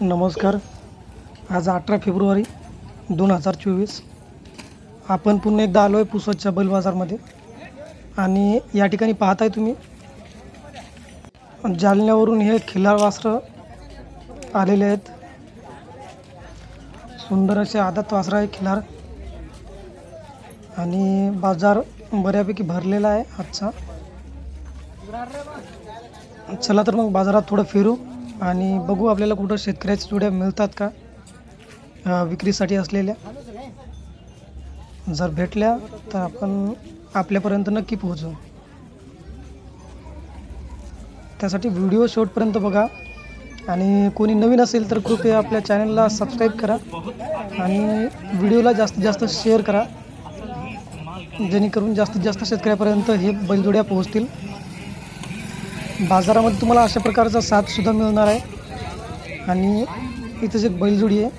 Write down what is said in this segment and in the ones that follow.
नमस्कार. आज अठरा फेब्रुवारी दोन हजार चोवीस. आपण पुन्हा एकदा आलो आहे पुसदच्या बैल बाजारमध्ये. आणि या ठिकाणी पाहताय तुम्ही जालन्यावरून हे खिलार वासरं आलेले आहेत. सुंदर असे आदत वासरं आहे खिलार. आणि बाजार बऱ्यापैकी भरलेला आहे आजचा. चला तर मग बाजारात थोडं फिरू. आणि बघू आपल्याला कुठं शेतकऱ्याच्या जुड्या मिळतात का विक्रीसाठी असलेल्या. जर भेटल्या तर आपण आपल्यापर्यंत नक्की पोहोचू. त्यासाठी व्हिडिओ शेवटपर्यंत बघा आणि कोणी नवीन असेल तर कृपया आपल्या चॅनलला सबस्क्राईब करा आणि व्हिडिओला जास्तीत जास्त शेअर करा जेणेकरून जास्तीत जास्त शेतकऱ्यापर्यंत हे बैलजोड्या पोहोचतील. बाजारामध्ये तुम्हाला अशा प्रकारचा साथसुद्धा मिळणार आहे. आणि इथंच एक बैलजोडी आहे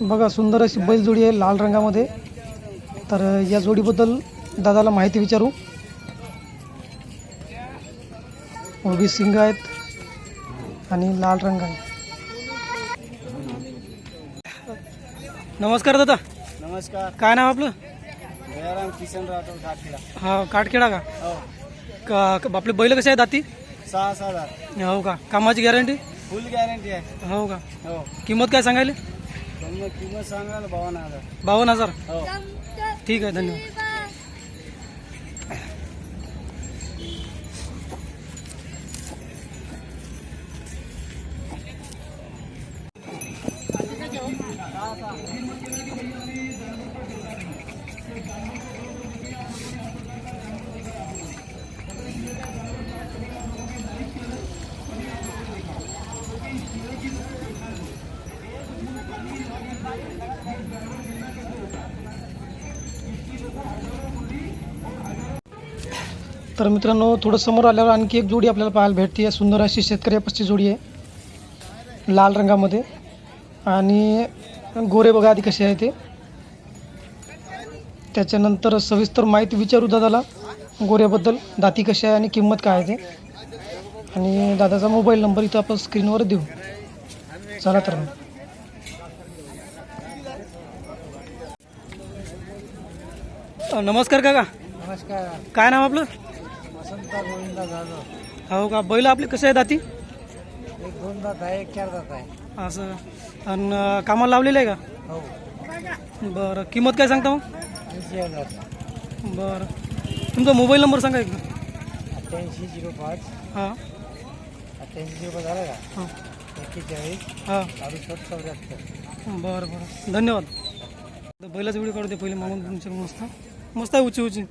बघा सुंदर अशी बैलजोडी आहे लाल रंगामध्ये. तर या जोडीबद्दल दादाला माहिती विचारू. उभी सिंग आहेत आणि लाल रंग आहे. नमस्कार दादा. नमस्कार. काय नाव आपलं? किसन राठोड काठखेडा. हा काटखेडा का? हो. का आपले बैल कसे आहे दाती? सहा सहा हजार. हो का. कामाची गॅरंटी फुल गॅरंटी आहे. हो का. हो. किंमत काय सांगायले? पण मग किंमत सांगा ना बावन्न हजार. बावन्न हजार. हो. ठीक आहे धन्यवाद. तर मित्रांनो थोडं समोर आल्यावर आणखी एक जोडी आपल्याला पाहायला भेटते. आहे सुंदर अशी शेतकऱ्यापासची जोडी आहे. लाल रंगामध्ये. आणि गोरे बघा आधी कसे आहे ते. त्याच्यानंतर सविस्तर माहिती विचारू दादाला. गोऱ्याबद्दल दाती कशी आहे आणि किंमत काय आहे ते. आणि दादाचा मोबाईल नंबर इथं आपण स्क्रीनवर देऊ. चला तर नमस्कार काका. नमस्कार. काय नाव आपलं? वसंत गोविंदा जाधव. हो का? बैल आपले कसे आहे दाती? एक दोन दात आहे एक चार दात आहे. असं. आणि कामाला लावलेलं आहे का? हो. बरं. किंमत काय सांगता मग? ऐंशी हजार. बरं. तुमचा मोबाईल नंबर सांगा एकदा. अठ्ठ्याऐंशी झिरो पाच. हां. अठ्ठ्याऐंशी झिरो पाच झाला का? हां. एक्केचाळीस. हां. अडुसष्ट चौऱ्याहत्तर. बरं बरं. धन्यवाद. आता बैलाचा व्हिडिओ काढू दे पहिले मागून तुमच्याकडे मस्त. मस्त आहे उची उची.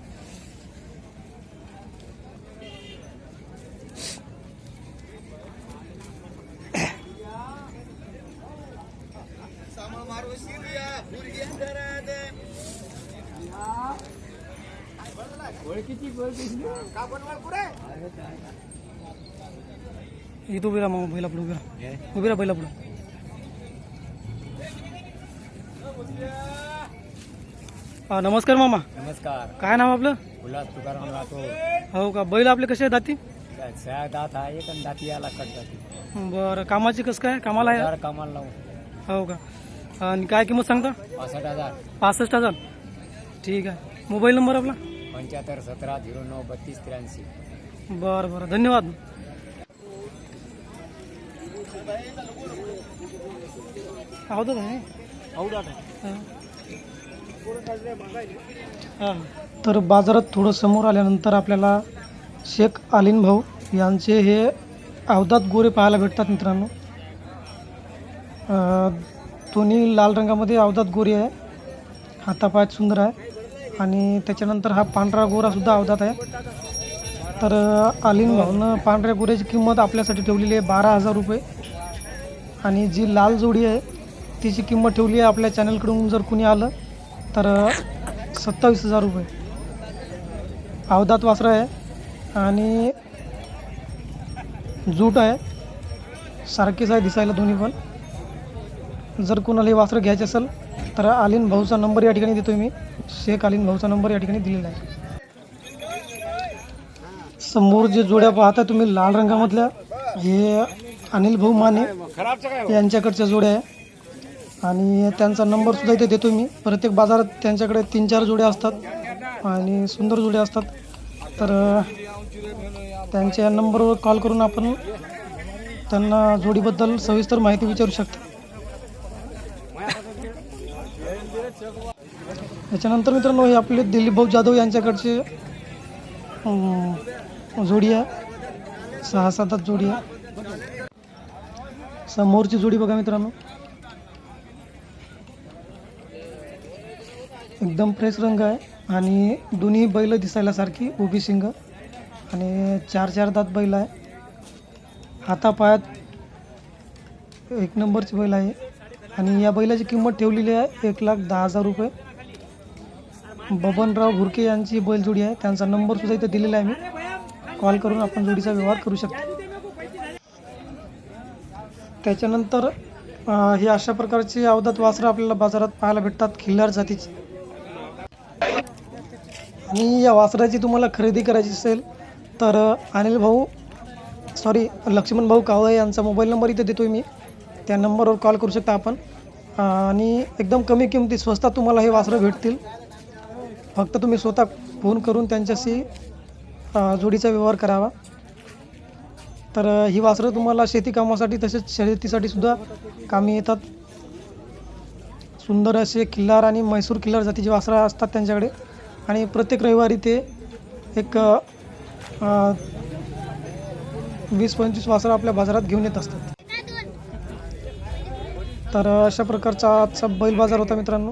इथं उभी राहा मग बैला पुढे उभी राहा. उभी राहा बैला पुढे. हा नमस्कार मामा. नमस्कार. काय नाव आपलं? उल्हास तुकाराम राठोड. हो का? बैल आपले कसे आहे दाती? दात आहे पण दाती याला कट जाते बरं कामाची कसं काय? कामाला आहे? कामाला लावून. हो का? आणि काय किंमत सांगता? पासष्ट हजार. पासष्ट हजार. ठीक आहे. मोबाईल नंबर आपला? पंच्याहत्तर सतरा झिरो नऊ बत्तीस त्र्याऐंशी. बरं बरं. धन्यवाद. आहे? हां. हां. तर बाजारात थोडं समोर आल्यानंतर आपल्याला शेख आलीन भाऊ यांचे हे अवधात गोरे पाहायला भेटतात मित्रांनो. अं, दोन्ही लाल रंगामध्ये अवधात गोरे आहे. हातापायात सुंदर आहे. आणि त्याच्यानंतर हा पांढरा गोरासुद्धा अवधात आहे. तर आलीन भाऊनं पांढऱ्या गोऱ्याची किंमत आपल्यासाठी ठेवलेली आहे बारा हजार रुपये. आणि जी लाल जोडी आहे तिची किंमत ठेवली आहे आपल्या चॅनलकडून जर कुणी आलं तर सत्तावीस हजार रुपये. अवधात वासरं आहे आणि जूट आहे. सारखेच आहे दिसायला दोन्ही पण. जर कोणाला हे वासरं घ्यायचे असेल तर आलीन भाऊचा नंबर या ठिकाणी देतो मी. शेख आलीन भाऊचा नंबर या ठिकाणी दिलेला आहे. समोर जे जोड्या पाहता तुम्ही लाल रंगामधल्या हे अनिल भाऊ माने यांच्याकडच्या जोड्या आहे. आणि त्यांचा नंबरसुद्धा इथे देतो मी. प्रत्येक बाजारात त्यांच्याकडे तीन चार जोड्या असतात आणि सुंदर जोड्या असतात. तर त्यांच्या नंबरवर कॉल करून आपण त्यांना जोडीबद्दल सविस्तर माहिती विचारू शकता. त्याच्यानंतर मित्रांनो हे आपले दिलीप भाऊ जाधव यांच्याकडचे जोडी आहे. सहा सातात जोडी आहे. समोरची जोडी बघा मित्रांनो. एकदम फ्रेश रंग आहे आणि दोन्ही बैल दिसायला सारखी उभी शिंग आणि चार चार दात बैल आहे. हातापायात एक नंबरची बैल आहे. आणि या बैलाची किंमत ठेवलेली आहे एक लाख दहा हजार रुपये. बबनराव घुरके यांची बैलजोडी आहे. त्यांचा नंबरसुद्धा इथे दिलेला आहे मी. कॉल करून आपण जोडीचा व्यवहार करू शकतो. त्याच्यानंतर ही अशा प्रकारची अवधात वासरं आपल्याला बाजारात पाहायला भेटतात खिल्लार जातीची. आणि या वासराची तुम्हाला खरेदी करायची असेल तर अनिल भाऊ सॉरी लक्ष्मण भाऊ कावळे यांचा मोबाईल नंबर इथे देतो मी. त्या नंबरवर कॉल करू शकता आपण. आणि एकदम कमी किमतीत स्वस्तात तुम्हाला हे वासरं भेटतील. फक्त तुम्ही स्वतः फोन करून त्यांच्याशी जोडीचा व्यवहार करावा. तर ही वासरं तुम्हाला शेती कामासाठी तसेच शर्यतीसाठी सुद्धा कामी येतात. सुंदर असे किल्लार आणि म्हैसूर किल्लार जातीचे वासरं असतात त्यांच्याकडे. आणि प्रत्येक रविवारी ते एक वीस पंचवीस वासरं आपल्या बाजारात घेऊन येत असतात. तर अशा प्रकारचा आजचा बैल बाजार होता मित्रांनो.